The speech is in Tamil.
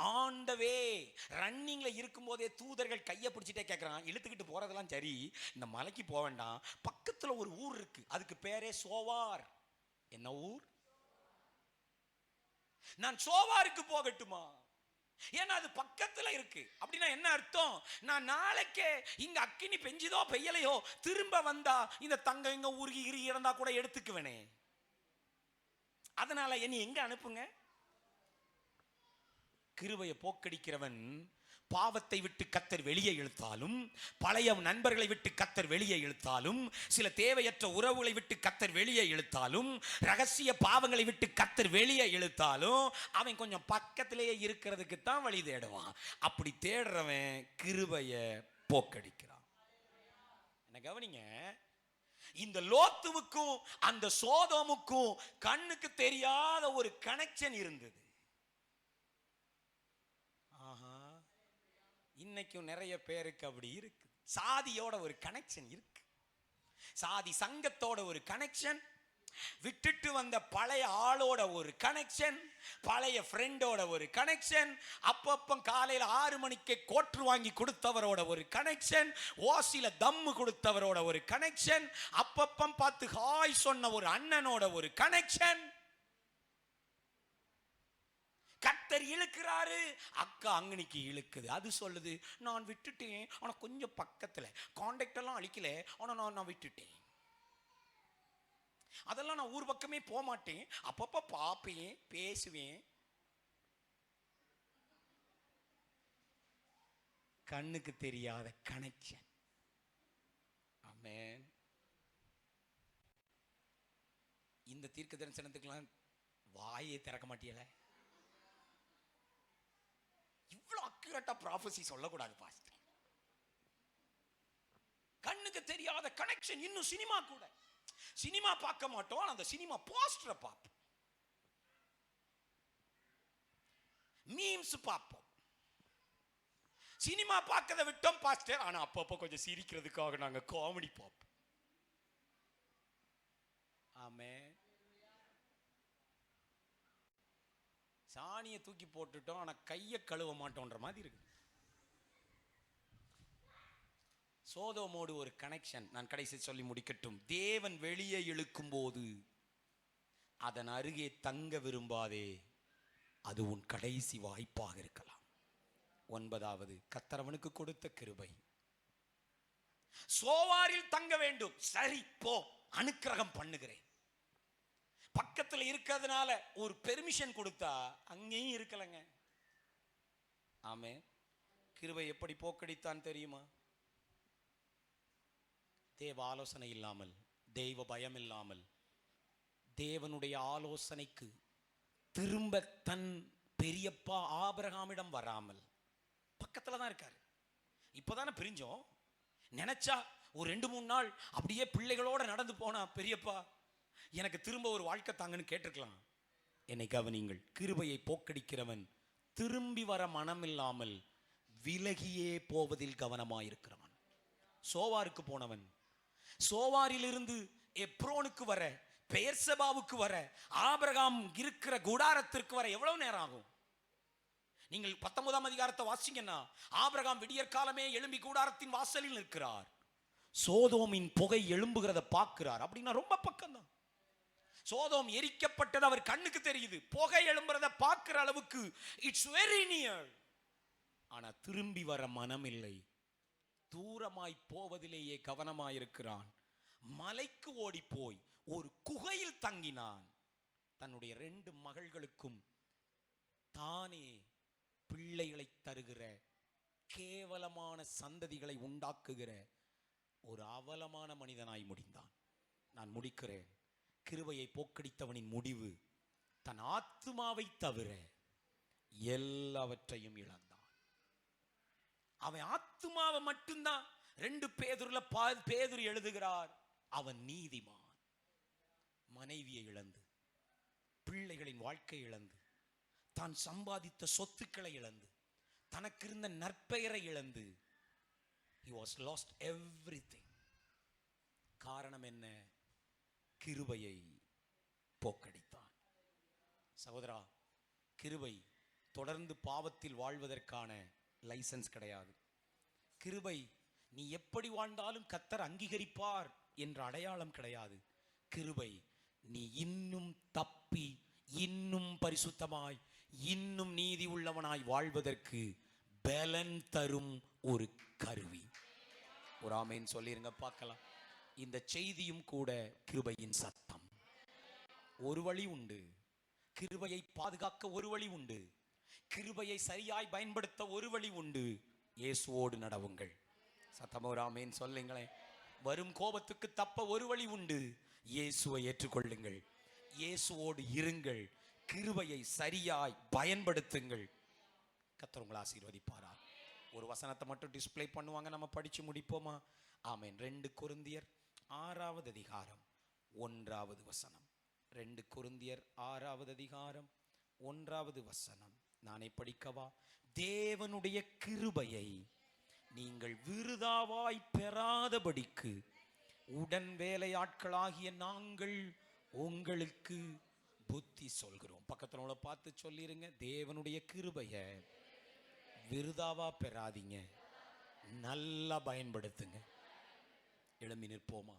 ஆண்டவே ரன்னிங்கில் இருக்கும்போதே தூதர்கள் கையை பிடிச்சிட்டே கேட்குறான் இழுத்துக்கிட்டு போகிறதெல்லாம் சரி. இந்த மலைக்கு போக வேண்டாம். பக்கத்தில் ஒரு ஊர் இருக்குது அதுக்கு பேரே சோவார். என்ன ஊர்? நான் சோவாருக்கு போகட்டுமா? ஏன்னா அது பக்கத்தில் இருக்கு. அப்படின்னா என்ன அர்த்தம்? நான் நாளைக்கே இங்க அக்கினி பெஞ்சுதோ பெய்யலையோ திரும்ப வந்தா இந்த தங்க இங்க உருகி இறுகி கூட எடுத்துக்குவேனே. அதனால என்னை எங்க அனுப்புங்க? கிருவையை போக்கடிக்கிறவன் பாவத்தை விட்டு கத்தர் வெளியே இழுத்தாலும் பழைய நண்பர்களை விட்டு கத்தர் வெளியே இழுத்தாலும் சில தேவையற்ற உறவுகளை விட்டு கத்தர் வெளியே இழுத்தாலும் ரகசிய பாவங்களை விட்டு கத்தர் வெளியே இழுத்தாலும் அவன் கொஞ்சம் பக்கத்திலேயே இருக்கிறதுக்கு தான் வழி தேடுவான். அப்படி தேடுறவன் கிருபையை போக்கடிக்கிறான். என்ன கவனிங்க? இந்த லோத்துவுக்கும் அந்த சோதமுக்கும் கண்ணுக்கு தெரியாத ஒரு கனெக்ஷன் இருந்தது. இன்னைக்கும் நிறைய பேருக்கு அப்படி இருக்கு. சாதியோட ஒரு கனெக்ஷன் இருக்கு. சாதி சங்கத்தோட ஒரு கனெக்ஷன் விட்டுட்டு வந்த பழைய ஆளோட ஒரு கனெக்ஷன் பழைய ஃப்ரெண்டோட ஒரு கனெக்ஷன் அப்பப்போ காலையில் ஆறு மணிக்கு கோற்று வாங்கி கொடுத்தவரோட ஒரு கனெக்ஷன் ஓசில தம்மு கொடுத்தவரோட ஒரு கனெக்ஷன் அப்பப்பம் பார்த்து ஹாய் சொன்ன ஒரு அண்ணனோட ஒரு கனெக்ஷன் கத்தர் இழுக்கிறாரு. அக்கா அங்கனிக்கு இழுக்குது. அது சொல்லுது நான் விட்டுட்டேன். ஆனால் கொஞ்சம் பக்கத்தில். காண்டாக்ட் எல்லாம் அழிக்கல. ஆனால் நான் நான் விட்டுட்டேன். அதெல்லாம் நான் ஊர் பக்கமே போக மாட்டேன் அப்பப்போ பார்ப்பேன் பேசுவேன். கண்ணுக்கு தெரியாத கனெக்ஷன் அமேன் இந்த தீர்க்க தரிசனத்துக்கெல்லாம் வாயே திறக்க மாட்டியலை? இவ்வளவு ப்ராஃபஸி சொல்லக்கூடாது பாஸ்டர் கண்ணுக்கு தெரியாத கனெக்ஷன் இன்னும் சினிமா கூட. சினிமா பார்க்க மாட்டோம் அந்த சினிமா போஸ்டரை பார்ப்போம். மீம்ஸ் பார்ப்போம். சினிமா பார்க்கறத விட்டோம் பாஸ்டர் ஆனால் அப்பப்போ கொஞ்சம் சிரிக்கிறதுக்காக நாங்கள் காமெடி பார்ப்போம். ஆமே சாணியை தூக்கி போட்டுட்டோம் ஆனால் கையை கழுவ மாட்டோன்ற மாதிரி இருக்கு. சோதோமோடு ஒரு கனெக்ஷன் நான் கடைசி சொல்லி முடிக்கட்டும். தேவன் வெளியே இழுக்கும் போது அதன் அருகே தங்க விரும்பாதே அது உன் கடைசி வாய்ப்பாக இருக்கலாம். ஒன்பதாவது கத்தரவனுக்கு கொடுத்த கிருபை. சோவாரில் தங்க வேண்டும். சரி போ அனுக்கிரகம் பண்ணுகிறேன். பக்கத்துல இருக்கிறதுனால ஒரு பெர்மிஷன் கொடுத்தா அங்கேயும் இருக்கலைங்க. ஆமே. கிருபை எப்படி போக்கடித்தான் தெரியுமா? தேவ ஆலோசனை இல்லாமல் தெய்வ பயம் இல்லாமல் தேவனுடைய ஆலோசனைக்கு திரும்ப தன் பெரியப்பா ஆபிரகாமிடம் வராமல் பக்கத்துல தான் இருக்காரு. இப்போதானே பிரிஞ்சோம். நினச்சா ஒரு ரெண்டு மூணு நாள் அப்படியே பிள்ளைகளோட நடந்து போனா பெரியப்பா எனக்கு திரும்ப ஒரு வாழ்க்கை தாங்கன்னு கேட்டிருக்கலாம். என்னை கவனிங்கள் கிருபையை போக்கடிக்கிறவன் திரும்பி வர மனம் இல்லாமல் விலகியே போவதில் கவனமாயிருக்கிறவன். சோவாருக்கு போனவன் சோவாரிலிருந்து எப்ரோனுக்கு வர பெயர்சபாவுக்கு வர ஆபிரகாம் இருக்கிற குடாரத்திற்கு வர எவ்வளவு நேரம் ஆகும்? நீங்கள் பத்தொன்பதாம் அதிகாரத்தை வாசிங்கன்னா ஆபிரகாம் விடியற் காலமே எழும்பி கூடாரத்தின் வாசலில் நிற்கிறார். சோதோமின் புகை எழும்புகிறத பார்க்கிறார். அப்படின்னா ரொம்ப பக்கம்தான். சோதோம் எரிக்கப்பட்டது அவர் கண்ணுக்கு தெரியுது. புகை எழும்புறத பார்க்கிற அளவுக்கு இட்ஸ் வெரி நியர் ஆனால் திரும்பி வர மனம் இல்லை தூரமாய் போவதிலேயே கவனமாயிருக்கிறான். மலைக்கு ஓடி போய் ஒரு குகையில் தங்கினான். தன்னுடைய ரெண்டு மகள்களுக்கும் தானே பிள்ளைகளை தருகிற கேவலமான சந்ததிகளை உண்டாக்குகிற ஒரு அவலமான மனிதனாய் முடிந்தான். நான் முடிக்கிறேன். கிருபையை போக்கடித்தவனின் முடிவு தன் ஆத்துமாவை தவிர எல்லாவற்றையும் இழந்தான். அவன் ஆத்துமாவை மட்டும்தான். ரெண்டு பேதுருல பா பேதுரு எழுதுகிறார். அவன் நீதிமான். மனைவியை இழந்து பிள்ளைகளின் வாழ்க்கை இழந்து தான் சம்பாதித்த சொத்துக்களை இழந்து தனக்கு இருந்த நற்பெயரை இழந்து you was lost everything காரணம் என்ன? கிருபையை போக்கடித்தான். சகோதரா கிருபை தொடர்ந்து பாவத்தில் வாழ்வதற்கான லைசன்ஸ் கிடையாது. கிருபை நீ எப்படி வாழ்ந்தாலும் கத்தர் அங்கீகரிப்பார் என்ற அடையாளம் கிடையாது. கிருபை நீ இன்னும் தப்பி இன்னும் பரிசுத்தமாய் இன்னும் நீதி உள்ளவனாய் வாழ்வதற்கு பலன் தரும் ஒரு கருவி. ஒரு ஆமைன்னு சொல்லிருங்க பார்க்கலாம். இந்த செய்தியும் கூட கிருபையின் சத்தம். ஒரு வழி உண்டு. கிருபையை பாதுகாக்க ஒரு வழி உண்டு. கிருபையை சரியாய் பயன்படுத்த ஒரு வழி உண்டு. இயேசுவோடு நடவுங்கள். சத்தமோராமேன் சொல்லுங்களேன். வரும் கோபத்துக்கு தப்ப ஒரு வழி உண்டு. இயேசுவை ஏற்றுக்கொள்ளுங்கள். இயேசுவோடு இருங்கள். கிருபையை சரியாய் பயன்படுத்துங்கள். கத்தர் உங்களை ஆசீர்வதிப்பாரா ஒரு வசனத்தை மட்டும் டிஸ்பிளே பண்ணுவாங்க. நம்ம படிச்சு முடிப்போமா? ஆமேன். ரெண்டு கொருந்தியர் ஆறாவது அதிகாரம் ஒன்றாவது வசனம். ரெண்டு குருந்தியர் ஆறாவது அதிகாரம் ஒன்றாவது வசனம். நானே படிக்கவா? தேவனுடைய கிருபையை நீங்கள் விருதாவாய் பெறாதபடிக்கு உடன் வேலையாட்களாகிய நாங்கள் உங்களுக்கு புத்தி சொல்கிறோம். பக்கத்தில் உள்ள பார்த்து சொல்லிருங்க. தேவனுடைய கிருபையை விருதாவா பெறாதீங்க. நல்லா பயன்படுத்துங்க. எழும்பி நிற்போமா?